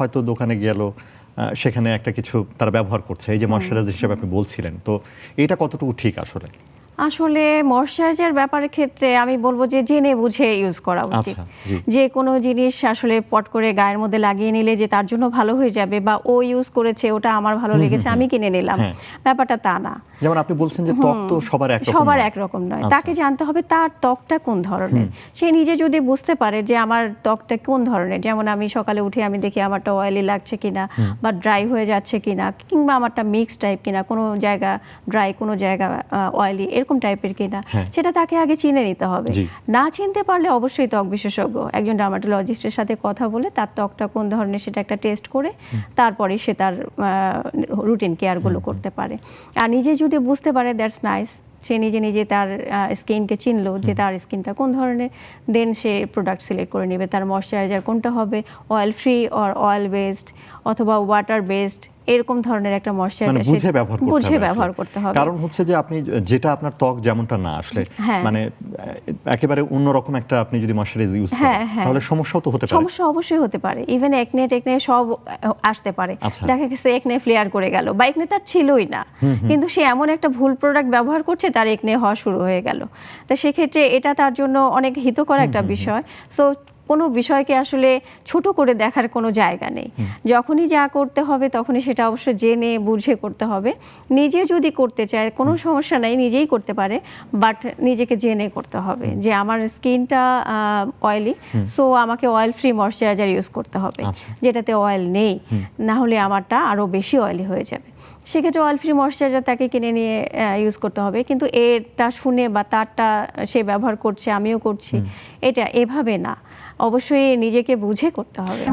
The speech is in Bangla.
হয়তো দোকানে গেল সেখানে একটা কিছু তারা ব্যবহার করছে। এই যে ময়শ্চারাইজার হিসেবে আপনি বলছিলেন তো এটা কতটুকু ঠিক আসলে? আসলে ময়শ্চারাইজার ব্যাপারের ক্ষেত্রে আমি বলব যে জেনে বুঝে ইউজ করা উচিত। আচ্ছা, যে কোনো জিনিস আসলে পট করে গায়ের মধ্যে লাগিয়ে নিলে যে তার জন্য ভালো হয়ে যাবে বা ও ইউজ করেছে ওটা আমার ভালো লেগেছে আমি কিনে নিলাম। হ্যাঁ। ব্যাপারটা তা না। যেমন আপনি বলছেন যে ত্বক তো সবার একরকম সবার। একরকম নয়। আচ্ছা। তাকে জানতে হবে তার ত্বকটা কোন ধরনের। সে নিজে যদি বুঝতে পারে যে আমার ত্বকটা কোন ধরনের যেমন আমি সকালে উঠে আমি দেখি আমারটা অয়েলি লাগছে কিনা বা ড্রাই হয়ে যাচ্ছে কিনা কিংবা আমারটা মিক্স টাইপ কিনা কোনো জায়গা ড্রাই কোনো জায়গা অয়েলি এরকম টাইপের কিনা হ্যাঁ। সেটা তাকে আগে চিনে নিতে হবে। না চিনতে পারলে অবশ্যই ত্বক বিশেষজ্ঞ একজন ডার্মাটোলজিস্টের সাথে কথা বলে তার ত্বকটা কোন ধরনের সেটা একটা টেস্ট করে তারপরে সে তার রুটিন কেয়ারগুলো করতে পারে। আর নিজে যদি বুঝতে পারে দ্যাটস নাইস সে নিজে নিজে তার স্কিনকে চিনলো যে তার স্কিনটা কোন ধরনের দেন সে প্রোডাক্ট সিলেক্ট করে নেবে। তার ময়শ্চারাইজার কোনটা হবে? Oil free or oil based অথবা ওয়াটার বেসড এরকম ধরনের একটা মানে ময়শ্চারাইজার বুঝে ব্যবহার করতে বুঝে ব্যবহার করতে হবে। কারণ হচ্ছে যে আপনি যেটা আপনার ত্বক যেমনটা না আসলে হ্যাঁ। মানে একেবারে অন্যরকম একটা আপনি যদি ময়শ্চারাইজ ইউজ করেন হ্যাঁ, হ্যাঁ। তাহলে সমস্যাও তো হতে পারে। সমস্যা অবশ্যই হতে পারে। ইভেন একনে টেকনে সব আসতে পারে। আচ্ছা। দেখা গেছে একনে ফ্লেয়ার করে গেল। বা একনে তার ছিলই না। কিন্তু সে এমন একটা ভুল প্রোডাক্ট ব্যবহার করছে তার একনে হওয়া শুরু হয়ে গেল। তো সেক্ষেত্রে এটা তার জন্য অনেক হিতকর একটা বিষয়। সো কোনো বিষয়কে আসলে ছোট করে দেখার কোনো জায়গা নেই। যখনই যা করতে হবে তখনই সেটা অবশ্য জেনে বুঝে করতে হবে। নিজে যদি করতে চায় কোনো সমস্যা নাই নিজেই করতে পারে বাট নিজেকে জেনে করতে হবে যে আমার স্কিনটা অয়েলি সো আমাকে অয়েল ফ্রি ময়শ্চারাইজার ইউজ করতে হবে আচ্ছা। যেটাতে অয়েল নেই না হলে আমারটা আরও বেশি অয়েলি হয়ে যাবে। সেক্ষেত্রে অয়েল ফ্রি ময়শ্চারাইজার তাকে কিনে নিয়ে ইউজ করতে হবে। কিন্তু এটা শুনে বা তারটা সে ব্যবহার করছে আমিও করছি এটা এভাবে না। অবশ্যই নিজেকে বুঝে করতে হবে।